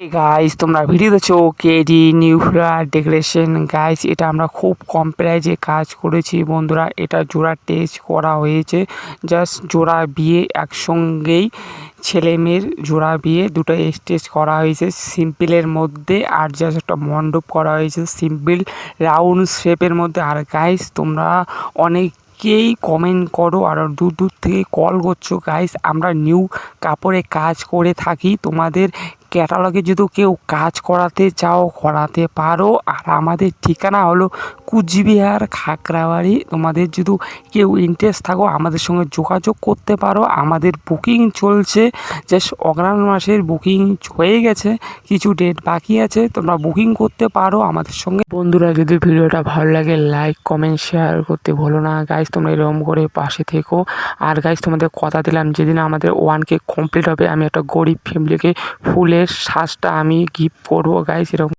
Guys তোমরা video দেখছ KD নিউফ্লার decoration guys এটা আমরা খুব কম প্রাইজে কাজ করেছি বন্ধুরা। এটা জোড়া টেস্ট করা হয়েছে। জাস্ট জোড়া বিয়ে একসঙ্গেই ছেলে মেয়ের জোড়া বিয়ে দুটো স্টেজ করা হয়েছে। সিম্পলের মধ্যে আর জাস্ট একটা মণ্ডপ করা হয়েছে। সিম্পল রাউন্ড শেপের মধ্যে। আর গাইস তোমরা অনেক কেই কমেন্ট করো আর দূর দূর থেকে কল করছ। গাইস আমরা নিউ কাপড়ে কাজ করে থাকি। তোমাদের ক্যাটালগে যদি কেউ কাজ করাতে চাও, করাতে পারো। আর আমাদের ঠিকানা হলো কুচবিহার খাকড়াবাড়ি তোমাদের যদি কেউ ইন্টারেস্ট থাকো, আমাদের সঙ্গে যোগাযোগ করতে পারো। আমাদের বুকিং চলছে। জাস্ট অগ্রাণ মাসের বুকিং হয়ে গেছে। কিছু ডেট বাকি আছে। তোমরা বুকিং করতে পারো আমাদের সঙ্গে। বন্ধুরা, যদি ভিডিওটা ভালো লাগে লাইক কমেন্ট শেয়ার করতে ভুলো না। গাইজ তোমরা এরকম করে পাশে থেকো। আর গাইজ তোমাদের কথা দিলাম, যেদিন আমাদের ওয়ান কে কমপ্লিট হবে, আমি একটা গরিব ফ্যামিলিকে ফুলের শ্বাসটা আমি গিফট করব গাইস এরকম